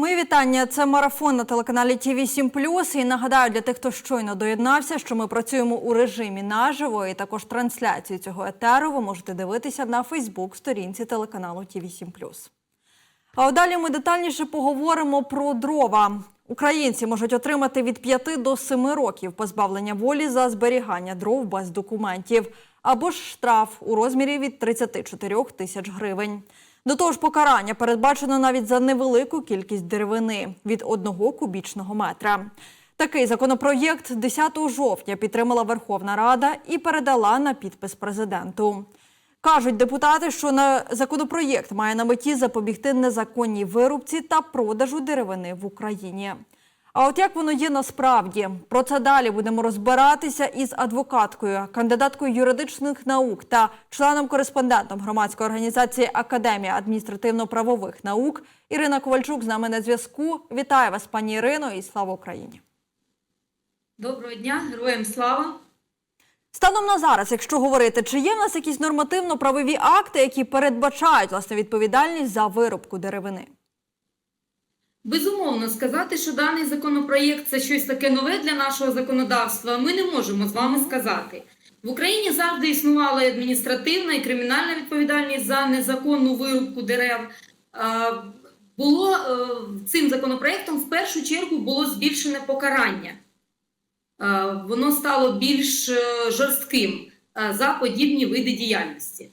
Мої вітання. Це марафон на телеканалі ТВ 7 І нагадаю для тих, хто щойно доєднався, що ми працюємо у режимі наживо. І також трансляцію цього етеру ви можете дивитися на Фейсбук сторінці телеканалу ТВ 7 А далі ми детальніше поговоримо про дрова. Українці можуть отримати від 5 до 7 років позбавлення волі за зберігання дров без документів або ж штраф у розмірі від 34 тисяч гривень. До того ж, покарання передбачено навіть за невелику кількість деревини від одного кубічного метра. Такий законопроєкт 10 жовтня підтримала Верховна Рада і передала на підпис президенту. Кажуть депутати, що на законопроєкт має на меті запобігти незаконній вирубці та продажу деревини в Україні. А от як воно є насправді? Про це далі будемо розбиратися із адвокаткою, кандидаткою юридичних наук та членом-кореспондентом громадської організації Академія адміністративно-правових наук Ірина Ковальчук з нами на зв'язку. Вітаю вас, пані Ірино, і слава Україні! Доброго дня, героям слава! Станом на зараз, якщо говорити, чи є в нас якісь нормативно-правові акти, які передбачають власне відповідальність за вирубку деревини? Безумовно, сказати, що даний законопроєкт це щось таке нове для нашого законодавства, ми не можемо з вами сказати. В Україні завжди існувала і адміністративна і кримінальна відповідальність за незаконну вирубку дерев. Було е, цим законопроєктом в першу чергу було збільшене покарання. Воно стало більш е, жорстким е, за подібні види діяльності.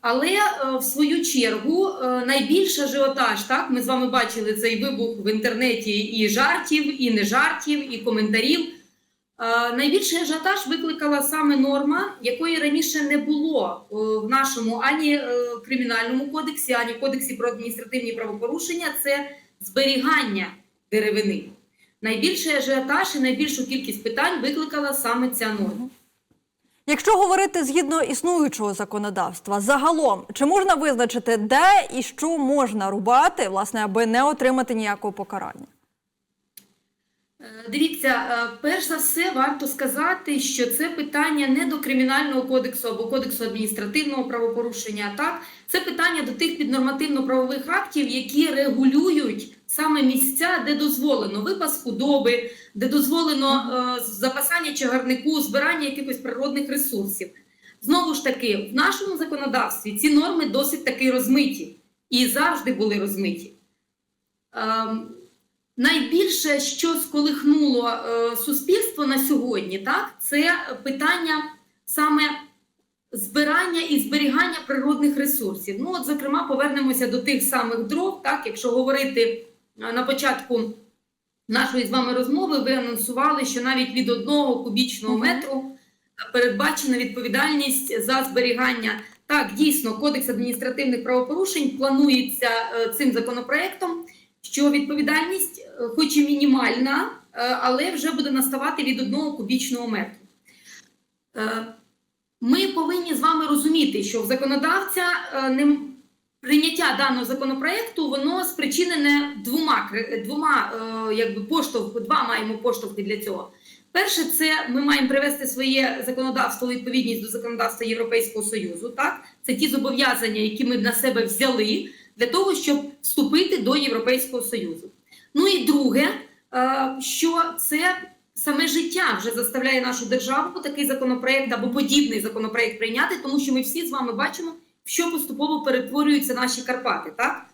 Але е, в свою чергу е, найбільший ажіотаж, так ми з вами бачили цей вибух в інтернеті і жартів, і не жартів, і коментарів. Е, Найбільший ажіотаж викликала саме норма, якої раніше не було в нашому ані кримінальному кодексі, ані кодексі про адміністративні правопорушення. Це зберігання деревини. Найбільший ажіотаж і найбільшу кількість питань викликала саме ця норма. Якщо говорити згідно існуючого законодавства, загалом чи можна визначити, де і що можна рубати, власне, аби не отримати ніякого покарання? Е, Дивіться, е, перш за все, варто сказати, що це питання не до кримінального кодексу або кодексу адміністративного правопорушення. Так, це питання до тих піднормативно-правових актів, які регулюють саме місця, де дозволено випас худоби, де дозволено е, запасання чагарнику, збирання якихось природних ресурсів. Знову ж таки, в нашому законодавстві ці норми досить таки розмиті і завжди були розмиті. Ем, Найбільше, що сколихнуло е, суспільство на сьогодні, так, це питання саме збирання і зберігання природних ресурсів. Ну, от, зокрема, повернемося до тих самих дров. Так, якщо говорити е, на початку нашої з вами розмови, ви анонсували, що навіть від одного кубічного метру передбачена відповідальність за зберігання. Так, дійсно, кодекс адміністративних правопорушень планується е, цим законопроектом що відповідальність, е, хоч і мінімальна, е, але вже буде наставати від одного кубічного метру. Ми повинні з вами розуміти, що в законодавця не прийняття даного законопроекту воно спричинене двома двома е, якби поштовх, два маємо поштовхи для цього. Перше, це ми маємо привести своє законодавство відповідність до законодавства Європейського Союзу. Так, це ті зобов'язання, які ми на себе взяли для того, щоб вступити до Європейського Союзу. Ну і друге, е, що це саме життя вже заставляє нашу державу такий законопроект або подібний законопроект прийняти, тому що ми всі з вами бачимо, в що поступово перетворюються наші Карпати. Так?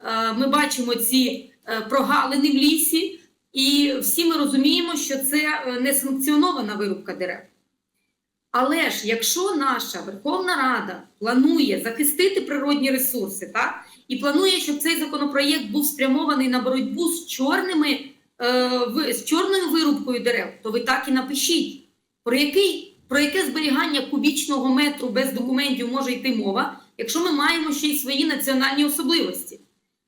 Е, Ми бачимо ці е, прогалини в лісі, і всі ми розуміємо, що це е, не санкціонована вирубка дерев. Але ж якщо наша Верховна Рада планує захистити природні ресурси, так і планує, щоб цей законопроєкт був спрямований на боротьбу з чорними з чорною вирубкою дерев, то ви так і напишіть, про який про яке зберігання кубічного метру без документів може йти мова, якщо ми маємо ще й свої національні особливості.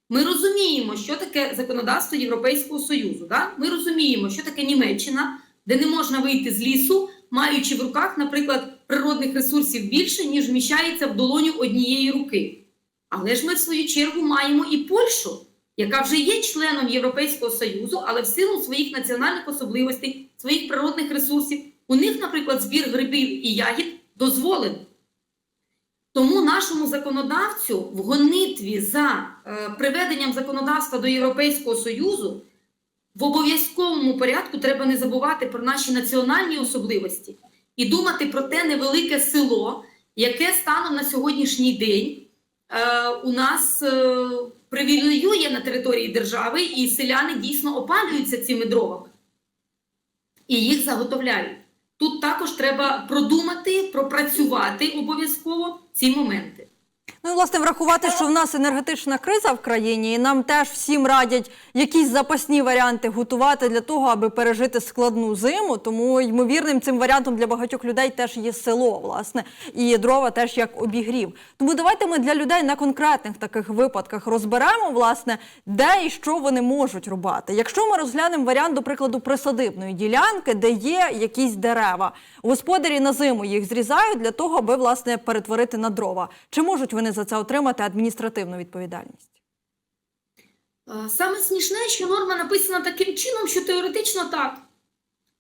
Ми розуміємо, що таке законодавство Європейського Союзу. Да? Ми розуміємо, що таке Німеччина, де не можна вийти з лісу, маючи в руках, наприклад, природних ресурсів більше, ніж вміщається в долоню однієї руки. Але ж ми, в свою чергу, маємо і Польщу, яка вже є членом Європейського Союзу, але в силу своїх національних особливостей, своїх природних ресурсів, у них, наприклад, збір грибів і ягід дозволений. Тому нашому законодавцю в гонитві за е, приведенням законодавства до Європейського Союзу в обов'язковому порядку треба не забувати про наші національні особливості і думати про те невелике село, яке станом на сьогоднішній день е, у нас е, привілеює на території держави, і селяни дійсно опалюються цими дровами і їх заготовляють. Тут також треба продумати, пропрацювати обов'язково ці моменти. Ну і власне врахувати, що в нас енергетична криза в країні, і нам теж всім радять якісь запасні варіанти готувати для того, аби пережити складну зиму. Тому ймовірним цим варіантом для багатьох людей теж є село, власне, і дрова теж як обігрів. Тому давайте ми для людей на конкретних таких випадках розберемо, власне, де і що вони можуть рубати. Якщо ми розглянемо варіант, до прикладу, присадибної ділянки, де є якісь дерева, господарі на зиму їх зрізають для того, аби власне перетворити на дрова. Чи можуть вони за це отримати адміністративну відповідальність? Е, Саме смішне, що норма написана таким чином, що теоретично так.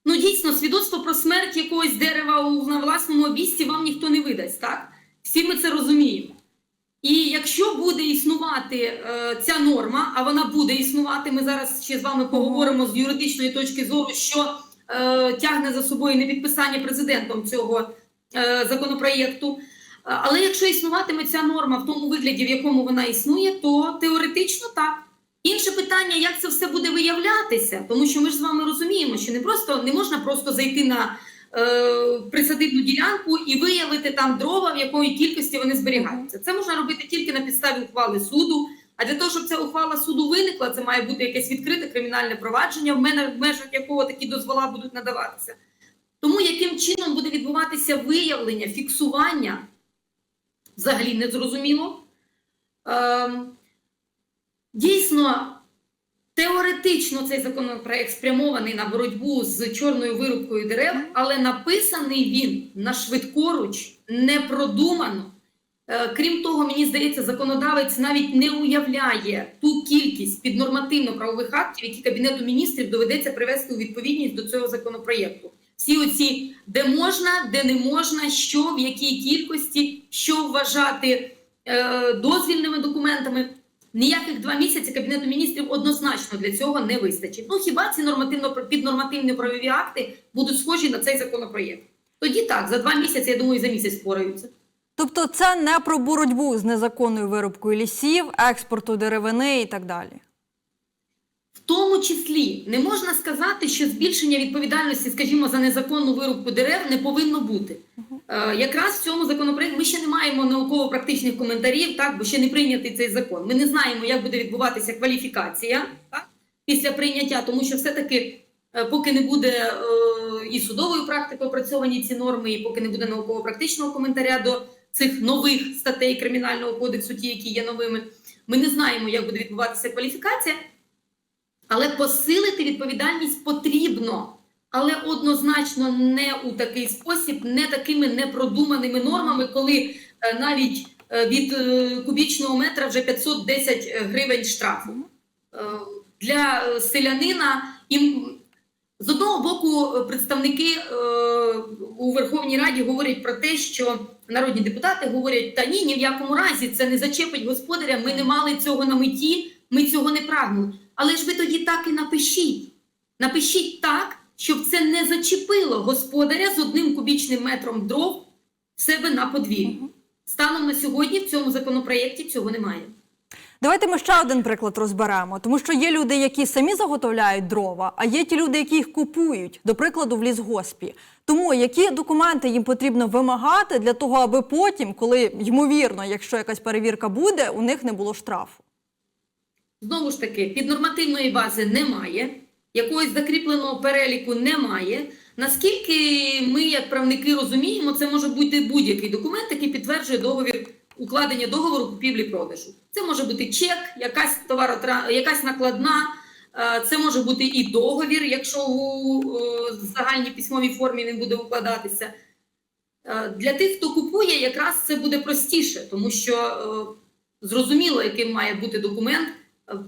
Ну, дійсно, свідоцтво про смерть якогось дерева на власному обійсті вам ніхто не видасть, так? Всі ми це розуміємо. І якщо буде існувати е, ця норма, а вона буде існувати, ми зараз ще з вами поговоримо з юридичної точки зору, що е, тягне за собою непідписання президентом цього е, законопроєкту. Але якщо існуватиме ця норма в тому вигляді, в якому вона існує, то теоретично так. Інше питання, як це все буде виявлятися, тому що ми ж з вами розуміємо, що не просто не можна просто зайти на е, присадибну ділянку і виявити там дрова, в якої кількості вони зберігаються. Це можна робити тільки на підставі ухвали суду. А для того, щоб ця ухвала суду виникла, це має бути якесь відкрите кримінальне провадження, в мене в межах якого такі дозвола будуть надаватися. Тому яким чином буде відбуватися виявлення, фіксування, взагалі не зрозуміло. Ем, Дійсно, теоретично цей законопроект спрямований на боротьбу з чорною вирубкою дерев, але написаний він на швидкоруч, не продумано. Е, Крім того, мені здається, законодавець навіть не уявляє ту кількість піднормативно-правових актів, які Кабінету міністрів доведеться привести у відповідність до цього законопроєкту. Всі оці, де можна, де не можна, що в якій кількості, що вважати е, дозвільними документами. Ніяких два місяці Кабінету міністрів однозначно для цього не вистачить. Ну хіба ці нормативно піднормативні правові акти будуть схожі на цей законопроєкт? Тоді так, за два місяці, я думаю, за місяць впораються. Тобто, це не про боротьбу з незаконною вирубкою лісів, експорту деревини і так далі. Тому числі не можна сказати, що збільшення відповідальності, скажімо, за незаконну вирубку дерев не повинно бути. Е, якраз в цьому законопроекті ми ще не маємо науково-практичних коментарів, так, бо ще не прийнятий цей закон. Ми не знаємо, як буде відбуватися кваліфікація так, після прийняття, тому що все-таки, е, поки не буде е, і судовою практикою опрацьовані ці норми, і поки не буде науково-практичного коментаря до цих нових статей Кримінального кодексу, ті, які є новими, ми не знаємо, як буде відбуватися кваліфікація. Але посилити відповідальність потрібно, але однозначно не у такий спосіб, не такими непродуманими нормами, коли е, навіть е, від е, кубічного метра вже 510 гривень штрафу. Для селянина їм з одного боку представники у Верховній Раді говорять про те, що народні депутати говорять: та ні, ні в якому разі це не зачепить господаря. Ми не мали цього на меті, ми цього не прагнули. Але ж ви тоді так і напишіть. Напишіть так, щоб це не зачепило господаря з одним кубічним метром дров в себе на подвір'ї. Станом на сьогодні в цьому законопроєкті цього немає. Давайте ми ще один приклад розберемо, тому що є люди, які самі заготовляють дрова, а є ті люди, які їх купують, до прикладу, в лісгоспі. Тому які документи їм потрібно вимагати для того, аби потім, коли ймовірно, якщо якась перевірка буде, у них не було штрафу. Знову ж таки, піднормативної бази немає, якогось закріпленого переліку немає. Наскільки ми, як правники, розуміємо, це може бути будь-який документ, який підтверджує договір укладення договору купівлі-продажу. Це може бути чек, якась товаротра... якась накладна, е, це може бути і договір, якщо у е, загальній письмовій формі він буде укладатися. Е, Для тих, хто купує, якраз це буде простіше, тому що зрозуміло, яким має бути документ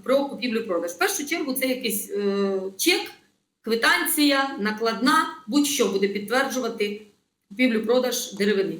про купівлю-продаж. В першу чергу це якийсь е, чек, квитанція, накладна, будь-що буде підтверджувати купівлю-продаж деревини.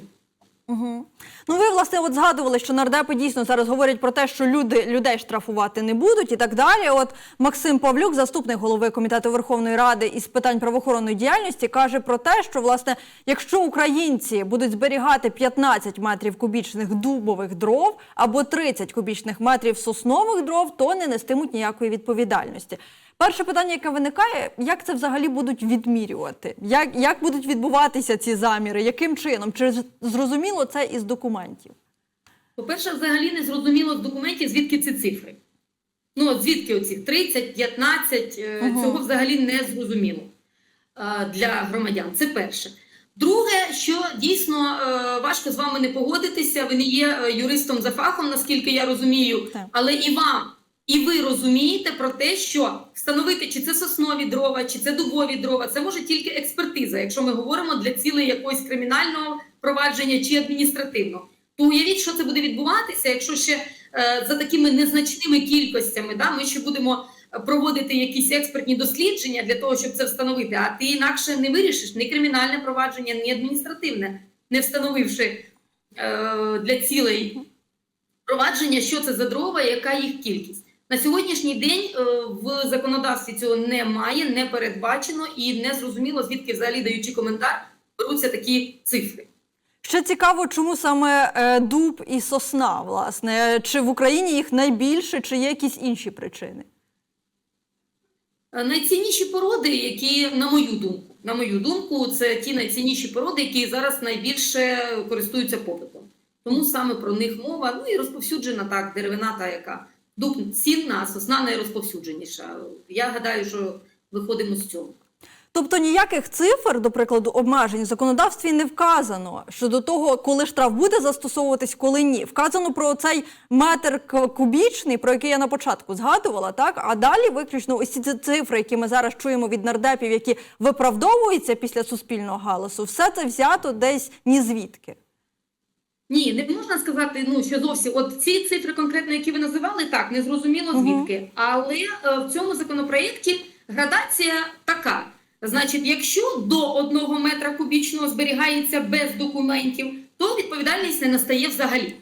Угу. Ну, ви власне от згадували, що нардепи дійсно зараз говорять про те, що люди людей штрафувати не будуть і так далі. От Максим Павлюк, заступник голови комітету Верховної Ради із питань правоохоронної діяльності, каже про те, що власне, якщо українці будуть зберігати 15 метрів кубічних дубових дров або 30 кубічних метрів соснових дров, то не нестимуть ніякої відповідальності. Перше питання, яке виникає, як це взагалі будуть відмірювати? Як, як будуть відбуватися ці заміри? Яким чином? Чи зрозуміло це із документів? По-перше, взагалі не зрозуміло з документів, звідки ці цифри. Ну, от звідки оці 30, 15, е, Ага. цього взагалі не зрозуміло е, для громадян. Це перше. Друге, що дійсно е, важко з вами не погодитися, ви не є е, юристом за фахом, наскільки я розумію, Так. але і вам, і ви розумієте про те, що встановити, чи це соснові дрова, чи це дубові дрова, це може тільки експертиза, якщо ми говоримо для цілей якогось кримінального провадження чи адміністративного. То уявіть, що це буде відбуватися, якщо ще е, за такими незначними кількостями, да, ми ще будемо е, проводити якісь експертні дослідження для того, щоб це встановити. А ти інакше не вирішиш ні кримінальне провадження, ні адміністративне, не встановивши е, для цілей провадження, що це за дрова, яка їх кількість. На сьогоднішній день е, в законодавстві цього немає, не передбачено і не зрозуміло, звідки взагалі даючи коментар, беруться такі цифри. Ще цікаво, чому саме е, дуб і сосна, власне, чи в Україні їх найбільше, чи є якісь інші причини? Е, Найцінніші породи, які, на мою думку, на мою думку, це ті найцінніші породи, які зараз найбільше користуються попитом. Тому саме про них мова. Ну і розповсюджена так, деревина та яка. Дуб цінна, сосна найрозповсюдженіша. Я гадаю, що виходимо з цього. Тобто ніяких цифр, до прикладу, обмежень в законодавстві не вказано щодо того, коли штраф буде застосовуватись, коли ні. Вказано про цей метр кубічний, про який я на початку згадувала, так а далі виключно ось ці цифри, які ми зараз чуємо від нардепів, які виправдовуються після суспільного галасу, все це взято десь ні звідки. Ні, не можна сказати, ну що зовсім от ці цифри конкретно, які ви називали, так не зрозуміло звідки. Але е, в цьому законопроєкті градація така. Значить, якщо до одного метра кубічного зберігається без документів, то відповідальність не настає взагалі.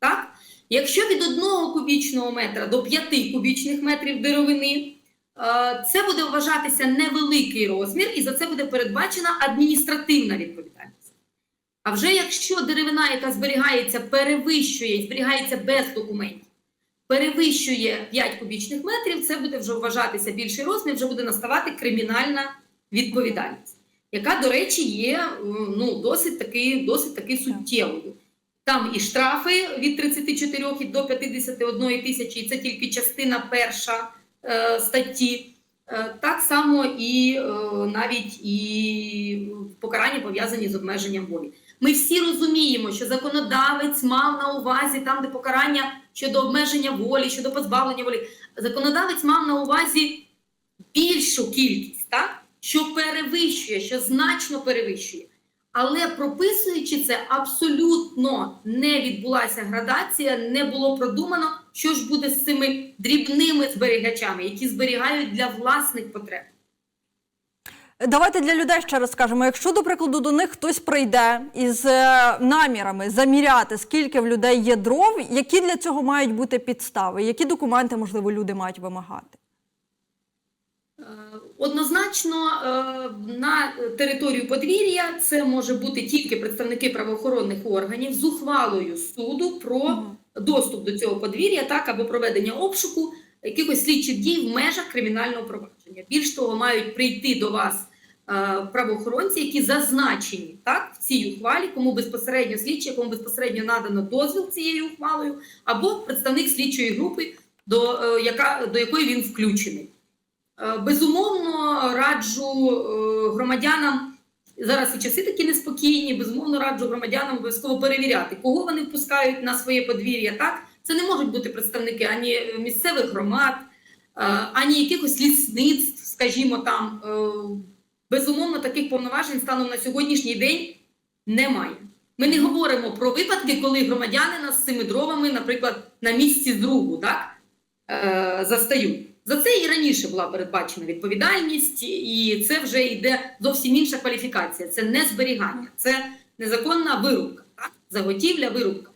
Так? Якщо від одного кубічного метра до 5 кубічних метрів деревини, е, це буде вважатися невеликий розмір, і за це буде передбачена адміністративна відповідальність. А вже якщо деревина, яка зберігається, перевищує і зберігається без документів, перевищує 5 кубічних метрів, це буде вже вважатися більший розмір, вже буде наставати кримінальна відповідальність, яка, до речі, є ну, досить таки, досить таки суттєвою. Там і штрафи від 34 і до 51 тисячі, і це тільки частина перша е, статті. Е, Так само і е, навіть і покарання пов'язані з обмеженням волі. Ми всі розуміємо, що законодавець мав на увазі там, де покарання щодо обмеження волі, щодо позбавлення волі. Законодавець мав на увазі більшу кількість, так? що перевищує, що значно перевищує. Але прописуючи це, абсолютно не відбулася градація, не було продумано, що ж буде з цими дрібними зберігачами, які зберігають для власних потреб. Давайте для людей ще раз скажемо: якщо, до прикладу, до них хтось прийде із е, намірами заміряти, скільки в людей є дров, які для цього мають бути підстави, які документи, можливо, люди мають вимагати? Е, Однозначно е, на територію подвір'я це може бути тільки представники правоохоронних органів з ухвалою суду про доступ до цього подвір'я, так або проведення обшуку якихось слідчих дій в межах кримінального провадження. Більш того, мають прийти до вас е, правоохоронці, які зазначені так в цій ухвалі, кому безпосередньо слідчі, кому безпосередньо надано дозвіл цією ухвалою, або представник слідчої групи, до, е, яка, до якої він включений. Е, Безумовно, раджу громадянам зараз і часи такі неспокійні. Безумовно, раджу громадянам обов'язково перевіряти, кого вони впускають на своє подвір'я. Так це не можуть бути представники ані місцевих громад, е, ані якихось лісництв, скажімо там. Е, Безумовно, таких повноважень станом на сьогоднішній день немає. Ми не говоримо про випадки, коли громадянина з цими дровами, наприклад, на місці другу, так е, застають. За це і раніше була передбачена відповідальність, і це вже йде зовсім інша кваліфікація. Це не зберігання, це незаконна вирубка. Так? заготівля, вирубка.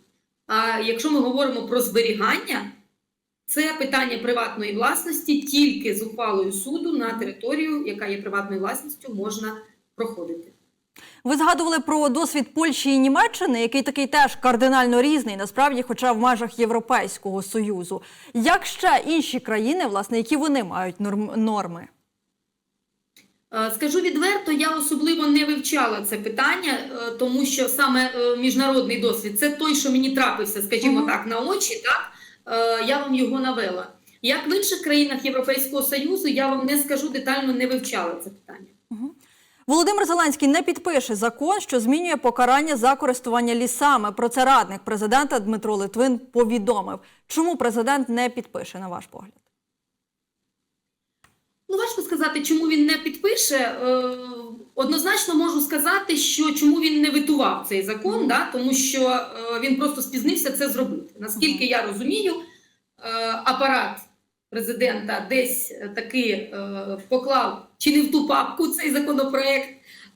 А якщо ми говоримо про зберігання, це питання приватної власності тільки з ухвалою суду на територію, яка є приватною власністю, можна проходити. Ви згадували про досвід Польщі і Німеччини, який такий теж кардинально різний, насправді, хоча в межах Європейського союзу. Як ще інші країни, власне, які вони мають норм- норми? Е, Скажу відверто, я особливо не вивчала це питання, е, тому що саме е, міжнародний досвід це той, що мені трапився, скажімо Мгм. так, на очі. Так я вам його навела. Як в інших країнах Європейського союзу, я вам не скажу детально, не вивчала це питання. Володимир Зеленський не підпише закон, що змінює покарання за користування лісами. Про це радник президента Дмитро Литвин повідомив. Чому президент не підпише, на ваш погляд? Ну, важко сказати, чому він не підпише. Е, Однозначно можу сказати, що чому він не витував цей закон, да? тому що е, він просто спізнився це зробити. Наскільки я розумію, е, апарат президента десь таки поклав чи не в ту папку цей законопроект.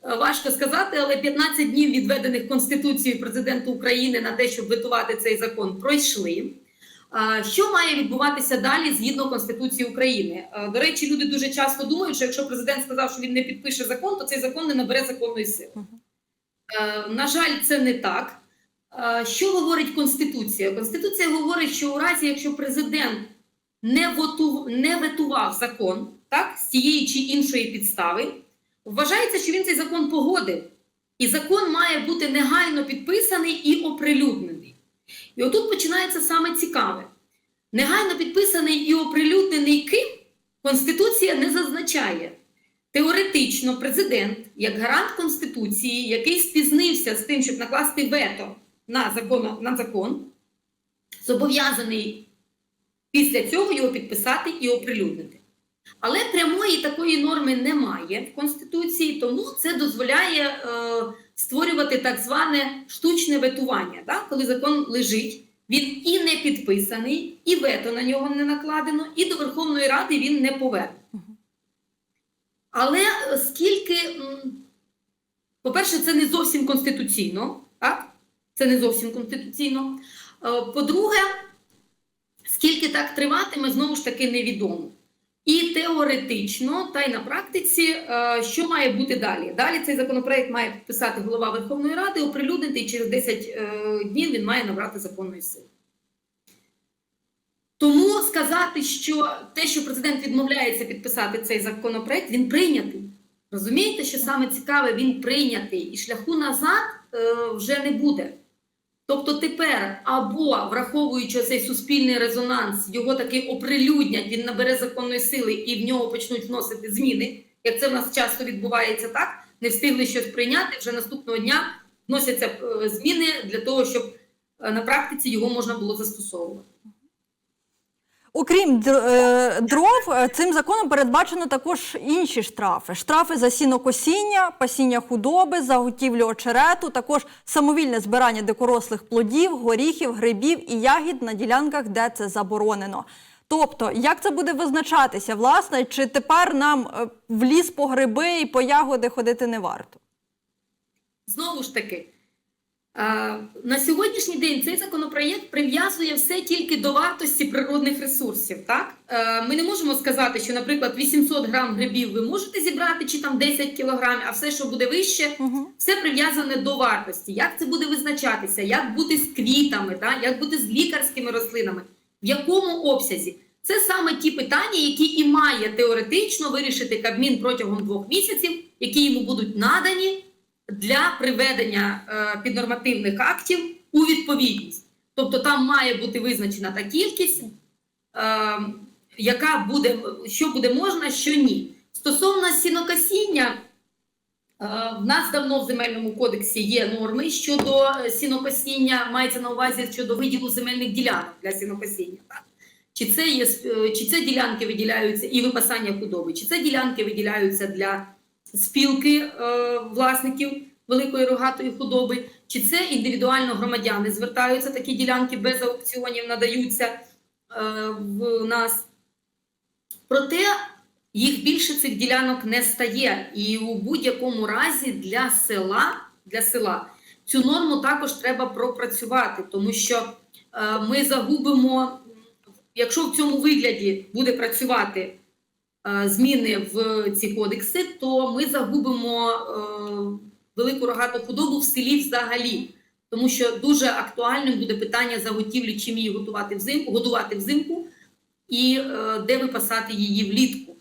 Важко сказати, але 15 днів відведених Конституцією президенту України на те, щоб витувати цей закон, пройшли. Що має відбуватися далі згідно Конституції України? До речі, люди дуже часто думають, що якщо президент сказав, що він не підпише закон, то цей закон не набере законної сили. На жаль, це не так. Що говорить Конституція? Конституція говорить, що у разі, якщо президент не, воту, не ветував закон так, з тієї чи іншої підстави, вважається, що він цей закон погодив. І закон має бути негайно підписаний і оприлюднений. І отут починається саме цікаве. Негайно підписаний і оприлюднений ким Конституція не зазначає. Теоретично, президент, як гарант Конституції, який спізнився з тим, щоб накласти вето на закон, на закон зобов'язаний після цього його підписати і оприлюднити. Але прямої такої норми немає в Конституції, тому це дозволяє е, створювати так зване штучне ветування, так? коли закон лежить, він і не підписаний, і вето на нього не накладено, і до Верховної Ради він не поверне. Але е, скільки, по-перше, це не зовсім конституційно, так? Це не зовсім конституційно. Е, По-друге, скільки так триватиме, знову ж таки невідомо. І теоретично, та й на практиці, е, що має бути далі? Далі цей законопроект має підписати голова Верховної Ради, оприлюднити, і через 10 е, днів він має набрати законної сили. Тому сказати, що те, що президент відмовляється підписати цей законопроект, він прийнятий. Розумієте, що саме цікаве, він прийнятий, і шляху назад е, вже не буде. Тобто тепер або враховуючи цей суспільний резонанс, його таки оприлюднять, він набере законної сили і в нього почнуть вносити зміни, як це в нас часто відбувається так, не встигли щось прийняти, вже наступного дня вносяться е, зміни для того, щоб е, на практиці його можна було застосовувати. Окрім е, дров, е, цим законом передбачено також інші штрафи: штрафи за сінокосіння, пасіння худоби, заготівлю очерету, також самовільне збирання дикорослих плодів, горіхів, грибів і ягід на ділянках, де це заборонено. Тобто, як це буде визначатися, власне, чи тепер нам е, в ліс по гриби і по ягоди ходити не варто? Знову ж таки, на сьогоднішній день цей законопроєкт прив'язує все тільки до вартості природних ресурсів. Так? Е, Ми не можемо сказати, що, наприклад, 800 грам грибів ви можете зібрати, чи там 10 кілограмів, а все, що буде вище, все прив'язане до вартості. Як це буде визначатися? Як бути з квітами, так? як бути з лікарськими рослинами, в якому обсязі? Це саме ті питання, які і має теоретично вирішити Кабмін протягом двох місяців, які йому будуть надані для приведення е, піднормативних актів у відповідність. Тобто там має бути визначена та кількість, е, яка буде, що буде можна, що ні. Стосовно сінокосіння, е, в нас давно в земельному кодексі є норми щодо сінокосіння, мається на увазі щодо виділу земельних ділянок для сінокосіння. Так? Чи це є чи це ділянки виділяються і випасання худоби, чи це ділянки виділяються для спілки е, власників великої рогатої худоби, чи це індивідуально громадяни звертаються, такі ділянки без аукціонів надаються е, в нас. Проте їх більше цих ділянок не стає. І у будь-якому разі для села, для села цю норму також треба пропрацювати, тому що е, ми загубимо, якщо в цьому вигляді буде працювати зміни в ці кодекси, то ми загубимо е, велику рогату худобу в селі взагалі. Тому що дуже актуальним буде питання заготівлі, чим її готувати взимку, годувати взимку і е, де випасати її влітку.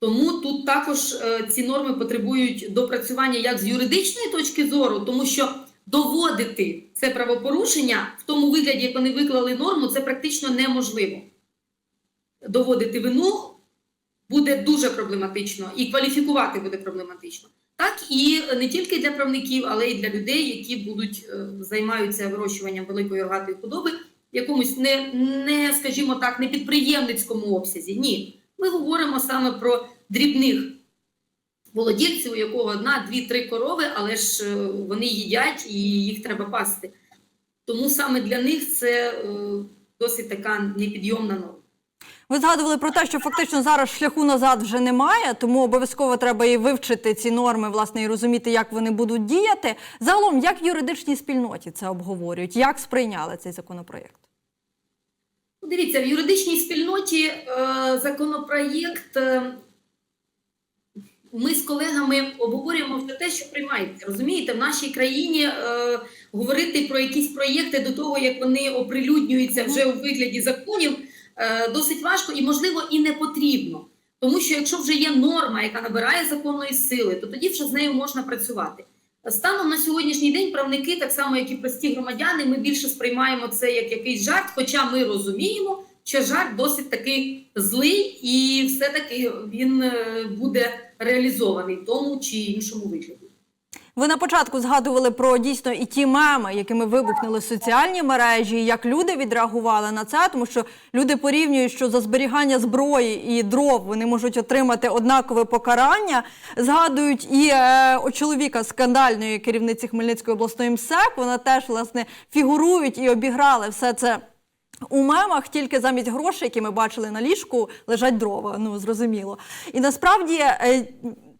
Тому тут також е, ці норми потребують допрацювання як з юридичної точки зору, тому що доводити це правопорушення в тому вигляді, як вони виклали норму, це практично неможливо. Доводити вину буде дуже проблематично і кваліфікувати буде проблематично. Так і не тільки для правників, але й для людей, які будуть е, займаються вирощуванням великої рогатої худоби якомусь не, не, скажімо так, не підприємницькому обсязі. Ні, ми говоримо саме про дрібних володільців, у якого одна, дві, три корови, але ж е, вони їдять і їх треба пасти. Тому саме для них це е, досить така непідйомна норма. Ви згадували про те, що фактично зараз шляху назад вже немає, тому обов'язково треба і вивчити ці норми, власне, і розуміти, як вони будуть діяти. Загалом, як в юридичній спільноті це обговорюють, як сприйняли цей законопроєкт? Дивіться, в юридичній спільноті е, законопроєкт. Е, ми з колегами обговорюємо все те, що приймається. Розумієте, в нашій країні е, говорити про якісь проєкти до того, як вони оприлюднюються вже у вигляді законів, досить важко і, можливо, і не потрібно. Тому що якщо вже є норма, яка набирає законної сили, то тоді вже з нею можна працювати. Станом на сьогоднішній день правники, так само як і прості громадяни, ми більше сприймаємо це як якийсь жарт, хоча ми розуміємо, що жарт досить таки злий, і все-таки він е, буде реалізований в тому чи іншому вигляді. Ви на початку згадували про дійсно і ті меми, якими вибухнули соціальні мережі, як люди відреагували на це, тому що люди порівнюють, що за зберігання зброї і дров вони можуть отримати однакове покарання. Згадують і е, чоловіка скандальної керівниці Хмельницької обласної МСЕК. Вона теж власне фігурують і обіграли все це. У мемах тільки замість грошей, які ми бачили на ліжку, лежать дрова. Ну зрозуміло. І насправді е,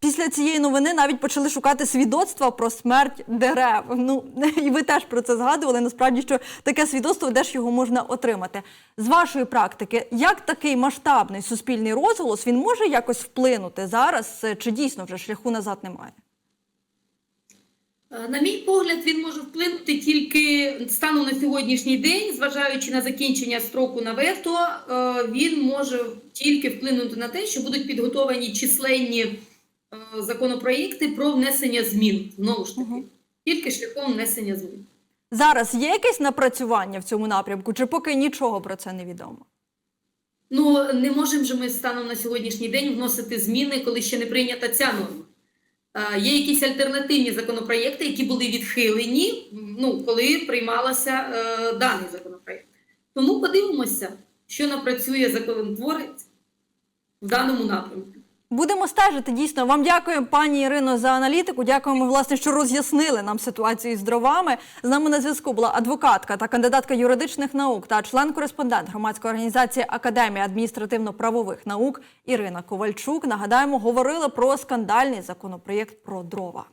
після цієї новини навіть почали шукати свідоцтва про смерть дерев. Ну і ви теж про це згадували. Насправді, що таке свідоцтво, де ж його можна отримати. З вашої практики, як такий масштабний суспільний розголос він може якось вплинути зараз, чи дійсно вже шляху назад немає? На мій погляд, він може вплинути тільки станом на сьогоднішній день, зважаючи на закінчення строку на вето, е, він може тільки вплинути на те, що будуть підготовані численні законопроєкти про внесення змін. Знову ж таки, Мгм. тільки шляхом внесення змін. Зараз є якесь напрацювання в цьому напрямку, чи поки нічого про це не відомо? Ну не можемо же ми станом на сьогоднішній день вносити зміни, коли ще не прийнята ця норма. Е, Є якісь альтернативні законопроєкти, які були відхилені, ну, коли приймалося е, даний законопроєкт. Тому подивимося, що напрацює законотворець в даному напрямку. Будемо стежити. Дійсно, вам дякую, пані Ірино, за аналітику. Дякуємо, власне, що роз'яснили нам ситуацію з дровами. З нами на зв'язку була адвокатка та кандидатка юридичних наук та член-кореспондент громадської організації Академія адміністративно-правових наук Ірина Ковальчук. Нагадаємо, говорили про скандальний законопроєкт про дрова.